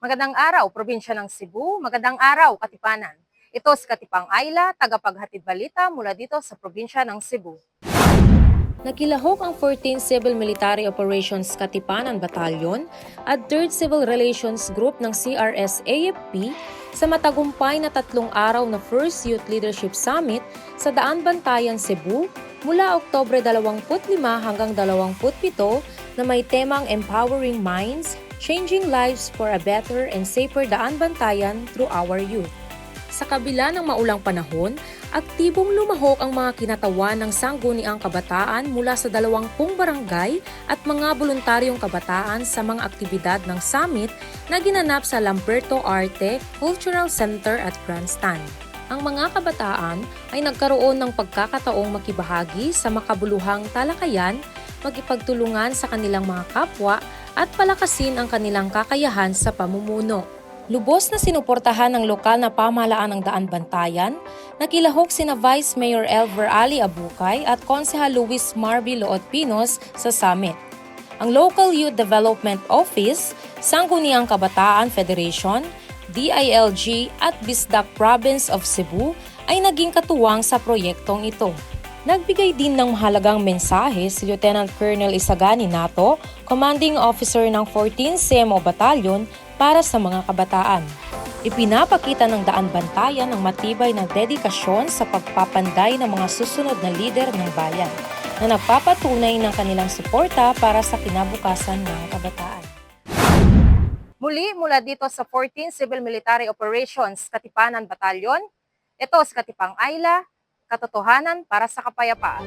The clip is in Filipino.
Magandang araw, probinsya ng Cebu. Magandang araw, Katipanan. Ito si Katipang Ayla, tagapaghatid balita mula dito sa probinsya ng Cebu. Nakilahok ang 14th Civil Military Operations Katipanan Battalion at 3rd Civil Relations Group ng CRS-AFP sa matagumpay na tatlong araw na First Youth Leadership Summit sa Daan Bantayan, Cebu mula Oktobre 25 hanggang 27 na may temang Empowering Minds, Changing Lives for a Better and Safer Daan Bantayan through our youth. Sa kabila ng maulang panahon, aktibong lumahok ang mga kinatawan ng sangguniang kabataan mula sa dalawampung barangay at mga voluntaryong kabataan sa mga aktibidad ng summit na ginanap sa Lamberto Arte Cultural Center at Grandstand. Ang mga kabataan ay nagkaroon ng pagkakataong makibahagi sa makabuluhang talakayan, magipagtulungan sa kanilang mga kapwa at palakasin ang kanilang kakayahan sa pamumuno. Lubos na sinuportahan ng lokal na pamahalaan ng Daan Bantayan, nakilahok sina Vice Mayor Elver Ali Abukay at Konsehal Luis Marby Loot Pinos sa summit. Ang Local Youth Development Office, Sangguniang Kabataan Federation, DILG at Bisdak Province of Cebu ay naging katuwang sa proyektong ito. Nagbigay din ng mahalagang mensahe si Lieutenant Colonel Isagani Nato, Commanding Officer ng 14th CMO Battalion para sa mga kabataan. Ipinapakita ng daan bantayan ang matibay na dedikasyon sa pagpapanday ng mga susunod na lider ng bayan na nagpapatunay ng kanilang suporta para sa kinabukasan ng kabataan. Muli mula dito sa 14th Civil Military Operations Katipanan Battalion, ito si Katipang Ayla, katotohanan para sa kapayapaan.